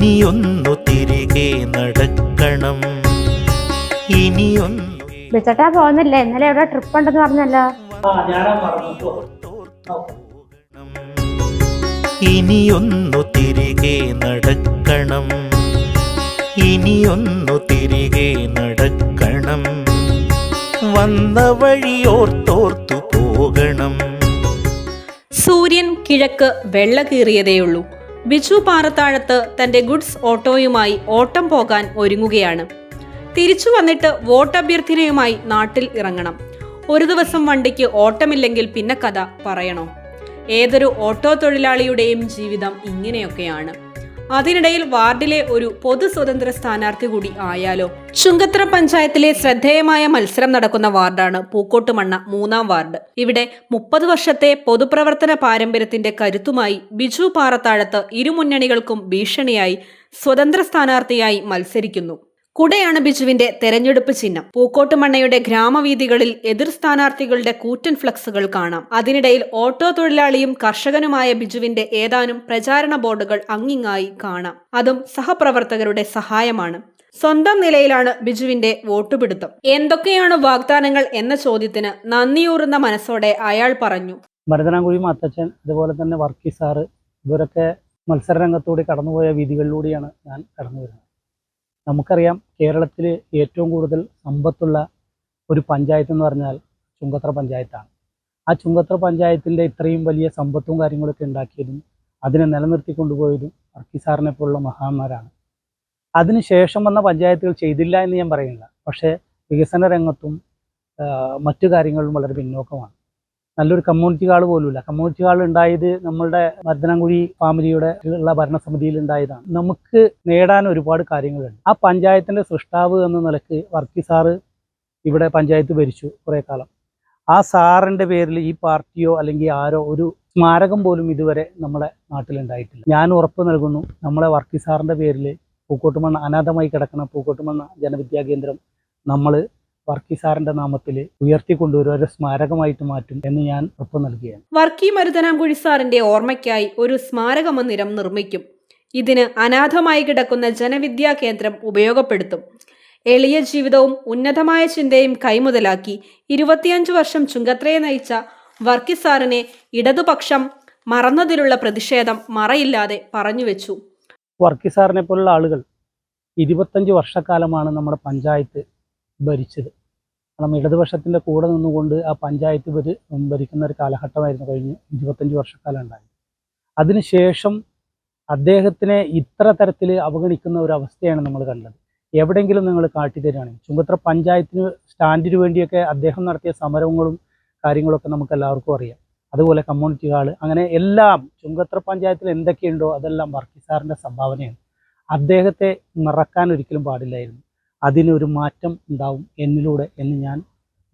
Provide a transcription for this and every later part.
ഇനിയൊന്നു തിരികെ നടക്കണം. ഇനിയൊന്നു ബിസട്ടാ പോകുന്നില്ലേ? ഇന്നലെ എവിടെ ട്രിപ്പ് ഉണ്ടെന്ന് പറഞ്ഞല്ലോ. ഇനിയൊന്നു തിരികെ നടക്കണം. ഇനിയൊന്നു തിരികെ നടക്കണം. വന്ന വഴിയോർത്തോർത്തു പോകണം. സൂര്യൻ കിഴക്ക് വെള്ള കീറിയതേയുള്ളൂ. ബിജു പാറത്താഴത്ത് തന്റെ ഗുഡ്സ് ഓട്ടോയുമായി ഓട്ടം പോകാൻ ഒരുങ്ങുകയാണ്. തിരിച്ചു വന്നിട്ട് വോട്ട് അഭ്യർത്ഥനയുമായി നാട്ടിൽ ഇറങ്ങണം. ഒരു ദിവസം വണ്ടിക്ക് ഓട്ടമില്ലെങ്കിൽ പിന്നെ കഥ പറയണോ? ഏതൊരു ഓട്ടോ തൊഴിലാളിയുടെയും ജീവിതം ഇങ്ങനെയൊക്കെയാണ്. അതിനിടയിൽ വാർഡിലെ ഒരു പൊതു സ്വതന്ത്ര സ്ഥാനാർത്ഥി കൂടി ആയാലോ? ചുങ്കത്ര പഞ്ചായത്തിലെ ശ്രദ്ധേയമായ മത്സരം നടക്കുന്ന വാർഡാണ് പൂക്കോട്ടുമണ്ണ മൂന്നാം വാർഡ്. ഇവിടെ മുപ്പത് വർഷത്തെ പൊതുപ്രവർത്തന പാരമ്പര്യത്തിന്റെ കരുത്തുമായി ബിജു പാറത്താഴത്ത് ഇരുമുന്നണികൾക്കും ഭീഷണിയായി സ്വതന്ത്ര സ്ഥാനാർത്ഥിയായി മത്സരിക്കുന്നു. കുടയാണ് ബിജുവിന്റെ തെരഞ്ഞെടുപ്പ് ചിഹ്നം. പൂക്കോട്ടുമണ്ണയുടെ ഗ്രാമവീഥികളിൽ എതിർ സ്ഥാനാർത്ഥികളുടെ കൂറ്റൻ ഫ്ലക്സുകൾ കാണാം. അതിനിടയിൽ ഓട്ടോ തൊഴിലാളിയും കർഷകനുമായ ബിജുവിന്റെ ഏതാനും പ്രചാരണ ബോർഡുകൾ അങ്ങിങ്ങായി കാണാം. അതും സഹപ്രവർത്തകരുടെ സഹായമാണ്. സ്വന്തം നിലയിലാണ് ബിജുവിന്റെ വോട്ടുപിടുത്തം എന്തൊക്കെയാണ് വാഗ്ദാനങ്ങൾ എന്ന ചോദ്യത്തിന് നന്ദിയൂറുന്ന മനസ്സോടെ അയാൾ പറഞ്ഞു. ഭരതനാംകുഴി മാത്തച്ഛൻ അതുപോലെ തന്നെ വർക്കി സാറ് ഇവരൊക്കെ മത്സരരംഗത്തൂടെ കടന്നുപോയ വീതികളിലൂടെയാണ് ഞാൻ കടന്നു വരുന്നത് നമുക്കറിയാം കേരളത്തിൽ ഏറ്റവും കൂടുതൽ സമ്പത്തുള്ള ഒരു പഞ്ചായത്ത് എന്ന് പറഞ്ഞാൽ ചുങ്കത്ര പഞ്ചായത്താണ്. ആ ചുങ്കത്ര പഞ്ചായത്തിന്റെ ഇത്രയും വലിയ സമ്പത്തും കാര്യങ്ങളൊക്കെ ഉണ്ടാക്കിയതും അതിനെ നിലനിർത്തി കൊണ്ടുപോയതും അർക്കി സാറിനെ പോലുള്ള മഹാന്മാരാണ്. അതിനുശേഷം വന്ന പഞ്ചായത്തുകൾ ചെയ്തില്ല എന്ന് ഞാൻ പറയുന്നില്ല. പക്ഷേ വികസന രംഗത്തും മറ്റു കാര്യങ്ങളും വളരെ പിന്നോക്കമാണ്. നല്ലൊരു കമ്മ്യൂണിറ്റി ഹാൾ പോലുമില്ല. കമ്മ്യൂണിറ്റി ഹാൾ ഉണ്ടായത് നമ്മളുടെ മരുതനംകുഴി ഫാമിലിയുടെ ഉള്ള ഭരണസമിതിയിൽ ഉണ്ടായതാണ്. നമുക്ക് നേടാൻ ഒരുപാട് കാര്യങ്ങളുണ്ട്. ആ പഞ്ചായത്തിന്റെ സൃഷ്ടാവ് എന്ന നിലയ്ക്ക് വർക്കി സാറ് ഇവിടെ പഞ്ചായത്ത് ഭരിച്ചു കുറേ കാലം. ആ സാറിന്റെ പേരിൽ ഈ പാർട്ടിയോ അല്ലെങ്കിൽ ആരോ ഒരു സ്മാരകം പോലും ഇതുവരെ നമ്മളെ നാട്ടിലുണ്ടായിട്ടില്ല ഞാൻ ഉറപ്പ് നൽകുന്നു നമ്മളെ വർക്കി സാറിന്റെ പേരിൽ പൂക്കോട്ടുമണ്ണ അനാഥമായി കിടക്കുന്ന പൂക്കോട്ടുമണ്ണ ജനവിദ്യാ കേന്ദ്രം നമ്മൾ വർക്കി സാറിന്റെ നാമത്തിൽ ഉയർത്തിക്കൊണ്ടുവരും ഒരു സ്മാരകമായിട്ട് മാറ്റും എന്ന് ഞാൻ ഉറപ്പ് നൽകുകയാണ്. വർക്കി മരുതനാംകുഴി സാറിന്റെ ഓർമ്മയ്ക്കായി ഒരു സ്മാരക മന്ദിരം നിർമ്മിക്കും. ഇതിന് അനാഥമായി കിടക്കുന്ന ജനവിദ്യാ കേന്ദ്രം ഉപയോഗപ്പെടുത്തും. എളിയ ജീവിതവും ഉന്നതമായ ചിന്തയും കൈമുതലാക്കി ഇരുപത്തിയഞ്ച് വർഷം ചുങ്കത്രയെ നയിച്ച വർക്കി സാറിനെ ഇടതുപക്ഷം മറന്നതിലുള്ള പ്രതിഷേധം മറയില്ലാതെ പറഞ്ഞു വെച്ചു വർക്കി സാറിനെ പോലുള്ള ആളുകൾ ഇരുപത്തഞ്ച് വർഷക്കാലമാണ് നമ്മുടെ പഞ്ചായത്ത് ഭരിച്ചത്. കാരണം ഇടതുപക്ഷത്തിന്റെ കൂടെ നിന്നുകൊണ്ട് ആ പഞ്ചായത്ത് ഭരി ഭരിക്കുന്ന ഒരു കാലഘട്ടമായിരുന്നു കഴിഞ്ഞ് ഇരുപത്തഞ്ച് വർഷക്കാലം ഉണ്ടായി അതിനുശേഷം അദ്ദേഹത്തിനെ ഇത്ര തരത്തിൽ അവഗണിക്കുന്ന ഒരു അവസ്ഥയാണ് നമ്മൾ കണ്ടത്. എവിടെയെങ്കിലും നിങ്ങൾ കാട്ടിത്തരികയാണെങ്കിൽ ചുങ്കത്ര പഞ്ചായത്തിന് സ്റ്റാൻഡിന് വേണ്ടിയൊക്കെ അദ്ദേഹം നടത്തിയ സമരങ്ങളും കാര്യങ്ങളൊക്കെ നമുക്ക് എല്ലാവർക്കും അറിയാം. അതുപോലെ കമ്മ്യൂണിറ്റി ഹാൾ അങ്ങനെ എല്ലാം ചുങ്കത്ര പഞ്ചായത്തിൽ എന്തൊക്കെയുണ്ടോ അതെല്ലാം വർക്കി സാറിന്റെ സംഭാവനയാണ്. അദ്ദേഹത്തെ മറക്കാൻ ഒരിക്കലും പാടില്ലായിരുന്നു. അതിനൊരു മാറ്റം ഉണ്ടാവും എന്നിലൂടെ എന്ന് ഞാൻ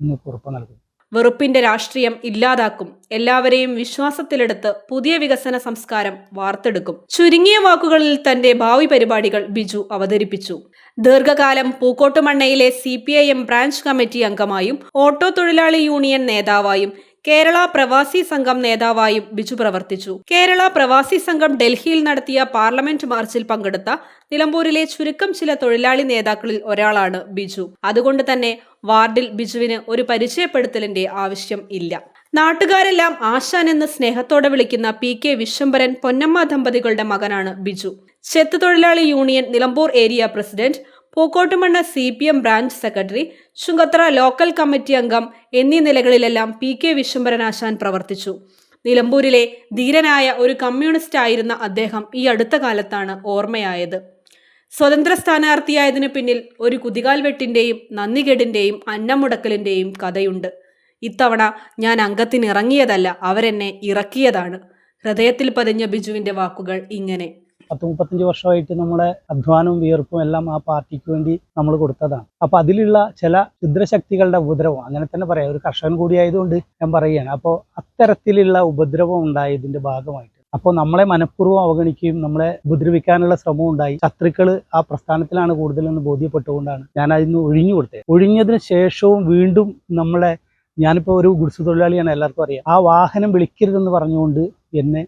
നിങ്ങൾക്ക് ഉറപ്പ് നൽകുന്നു. വെറുപ്പിന്റെ രാഷ്ട്രീയം ഇല്ലാതാക്കും. എല്ലാവരെയും വിശ്വാസത്തിലെടുത്ത് പുതിയ വികസന സംസ്കാരം വാർത്തെടുക്കും. ചുരുങ്ങിയ വാക്കുകളിൽ തന്റെ ഭാവി പരിപാടികൾ ബിജു അവതരിപ്പിച്ചു. ദീർഘകാലം പൂക്കോട്ടുമണ്ണയിലെ C P I M branch committee അംഗമായും auto തൊഴിലാളി യൂണിയൻ നേതാവായും കേരള പ്രവാസി സംഘം നേതാവായും ബിജു പ്രവർത്തിച്ചു. കേരള പ്രവാസി സംഘം ഡൽഹിയിൽ നടത്തിയ പാർലമെന്റ് മാർച്ചിൽ പങ്കെടുത്ത നിലമ്പൂരിലെ ചുരുക്കം ചില തൊഴിലാളി നേതാക്കളിൽ ഒരാളാണ് ബിജു. അതുകൊണ്ട് തന്നെ വാർഡിൽ ബിജുവിന് ഒരു പരിചയപ്പെടുത്തലിന്റെ ആവശ്യം ഇല്ല. നാട്ടുകാരെല്ലാം ആശാൻ എന്ന് സ്നേഹത്തോടെ വിളിക്കുന്ന പി കെ വിശ്വംബരൻ പൊന്നമ്മ ദമ്പതികളുടെ മകനാണ് ബിജു. ചെത്ത് തൊഴിലാളി union Nilambur area president Pookkottumanna C P M branch secretary Chungathara local committee അംഗം എന്നീ നിലകളിലെല്ലാം പി കെ വിശ്വംഭരനാശാൻ പ്രവർത്തിച്ചു. നിലമ്പൂരിലെ ധീരനായ ഒരു കമ്മ്യൂണിസ്റ്റ് ആയിരുന്ന അദ്ദേഹം ഈ അടുത്ത കാലത്താണ് ഓർമ്മയായത്. സ്വതന്ത്ര സ്ഥാനാർത്ഥിയായതിനു പിന്നിൽ ഒരു കുതികാൽവെട്ടിന്റെയും നന്ദികേടിന്റെയും അന്നമുടക്കലിന്റെയും കഥയുണ്ട്. ഇത്തവണ ഞാൻ അംഗത്തിനിറങ്ങിയതല്ല അവരെന്നെ ഇറക്കിയതാണ്. ഹൃദയത്തിൽ പതിഞ്ഞ ബിജുവിന്റെ വാക്കുകൾ ഇങ്ങനെ. പത്ത് മുപ്പത്തഞ്ച് വർഷമായിട്ട് നമ്മളെ അധ്വാനവും വിയർപ്പും എല്ലാം ആ പാർട്ടിക്ക് വേണ്ടി നമ്മൾ കൊടുത്തതാണ്. അപ്പോൾ അതിലുള്ള ചില ക്ഷുദ്രശക്തികളുടെ ഉപദ്രവം അങ്ങനെ തന്നെ പറയാം. ഒരു കർഷകൻ കൂടിയായതുകൊണ്ട് ഞാൻ പറയുകയാണ്. അപ്പോൾ അത്തരത്തിലുള്ള ഉപദ്രവം ഉണ്ടായതിന്റെ ഭാഗമായിട്ട്. അപ്പോൾ നമ്മളെ മനഃപൂർവം അവഗണിക്കുകയും നമ്മളെ ഉപദ്രവിക്കാനുള്ള ശ്രമവും ഉണ്ടായി. ശത്രുക്കൾ ആ പ്രസ്ഥാനത്തിലാണ് കൂടുതലെന്ന് ബോധ്യപ്പെട്ടുകൊണ്ടാണ് ഞാൻ അതിന് ഒഴിഞ്ഞു കൊടുത്തത്. ഒഴിഞ്ഞതിന് ശേഷവും വീണ്ടും നമ്മളെ ഞാനിപ്പോൾ ഒരു ഗുഡ്സ് തൊഴിലാളിയാണ് എല്ലാവർക്കും അറിയാം. ആ വാഹനം വിളിക്കരുതെന്ന് പറഞ്ഞുകൊണ്ട് എന്നെ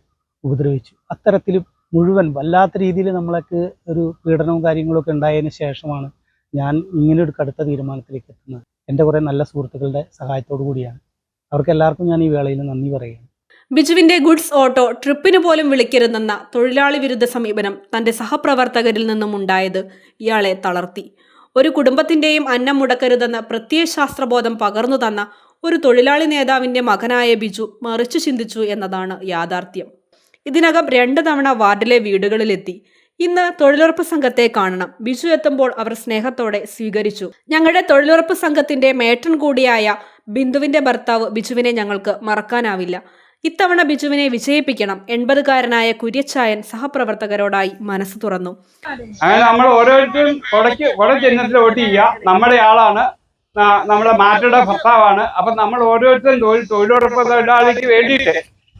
ഉപദ്രവിച്ചു. അത്തരത്തിൽ മുഴുവൻ വല്ലാത്ത രീതിയിൽ നമ്മളൊക്കെ ഒരു പീഡനവും കാര്യങ്ങളൊക്കെ ഉണ്ടായതിന് ശേഷമാണ് ഞാൻ ഇങ്ങനെ ഒരു കടുത്ത തീരുമാനത്തിലേക്ക് എത്തുന്നത്. എന്റെ കുറേ നല്ല സുഹൃത്തുക്കളുടെ സഹായത്തോടു കൂടിയാണ്. അവർക്ക് എല്ലാവർക്കും ഞാൻ ഈ വേളയിൽ നന്ദി പറയുകയാണ് ബിജുവിന്റെ ഗുഡ്സ് ഓട്ടോ ട്രിപ്പിന് പോലും വിളിക്കരുതെന്ന തൊഴിലാളി വിരുദ്ധ സമീപനം തന്റെ സഹപ്രവർത്തകരിൽ നിന്നും ഉണ്ടായത് ഇയാളെ തളർത്തി. ഒരു കുടുംബത്തിന്റെയും അന്നം മുടക്കരുതെന്ന പ്രത്യയശാസ്ത്രബോധം പകർന്നു തന്ന ഒരു തൊഴിലാളി നേതാവിന്റെ മകനായ ബിജു മറിച്ചു ചിന്തിച്ചു എന്നതാണ് യാഥാർത്ഥ്യം. ഇതിനകം രണ്ട് തവണ വാർഡിലെ വീടുകളിലെത്തി. ഇന്ന് തൊഴിലുറപ്പ് സംഘത്തെ കാണണം. ബിജു എത്തുമ്പോൾ അവർ സ്നേഹത്തോടെ സ്വീകരിച്ചു. ഞങ്ങളുടെ തൊഴിലുറപ്പ് സംഘത്തിന്റെ മേട്ടൻ കൂടിയായ ബിന്ദുവിന്റെ ഭർത്താവ് ബിജുവിനെ ഞങ്ങൾക്ക് മറക്കാനാവില്ല. ഇത്തവണ ബിജുവിനെ വിജയിപ്പിക്കണം. എൺപതുകാരനായ കുര്യച്ചായൻ സഹപ്രവർത്തകരോടായി മനസ്സ് തുറന്നു. നമ്മൾ ഓരോരുത്തരും നമ്മുടെ ആളാണ്. നമ്മുടെ മാറ്റയുടെ ഭർത്താവാണ്. അപ്പൊ നമ്മൾ ഓരോരുത്തരും തൊഴിലുറപ്പ് തൊഴിലാളിക്ക് വേണ്ടിയിട്ട്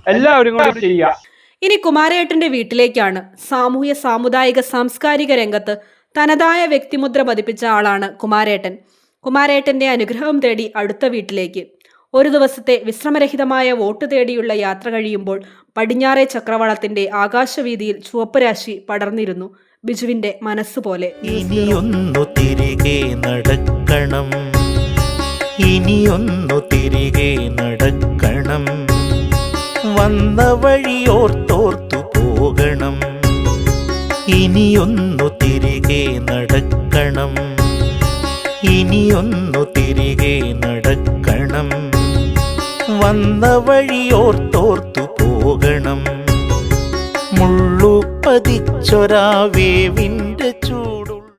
എല്ലാവരും കൂടി ചെയ്യുക. ഇനി കുമാരേട്ടന്റെ വീട്ടിലേക്കാണ് സാമൂഹ്യ സാമുദായിക സാംസ്കാരിക രംഗത്ത് തനതായ വ്യക്തിമുദ്ര പതിപ്പിച്ച ആളാണ് കുമാരേട്ടൻ. കുമാരേട്ടന്റെ അനുഗ്രഹം തേടി അടുത്ത വീട്ടിലേക്ക്. ഒരു ദിവസത്തെ വിശ്രമരഹിതമായ വോട്ട് തേടിയുള്ള യാത്ര കഴിയുമ്പോൾ പടിഞ്ഞാറെ ചക്രവാളത്തിന്റെ ആകാശവീതിയിൽ ചുവപ്പ് രാശി പടർന്നിരുന്നു. ബിജുവിന്റെ മനസ്സ് പോലെ ഇനിയൊന്നു തിരികെ നടക്കണം. ഇനിയൊന്നു തിരികെ നടക്കണം. വന്ന വഴിയോർത്തോർത്തു പോകണം ഇനിയൊന്നു തിരികെ നടക്കണം. ഇനിയൊന്നു തിരികെ നടക്കണം. വന്ന വഴിയോർത്തോർത്തു പോകണം. മുള്ളു പതിച്ചൊരാ വേവിന്റെ ചു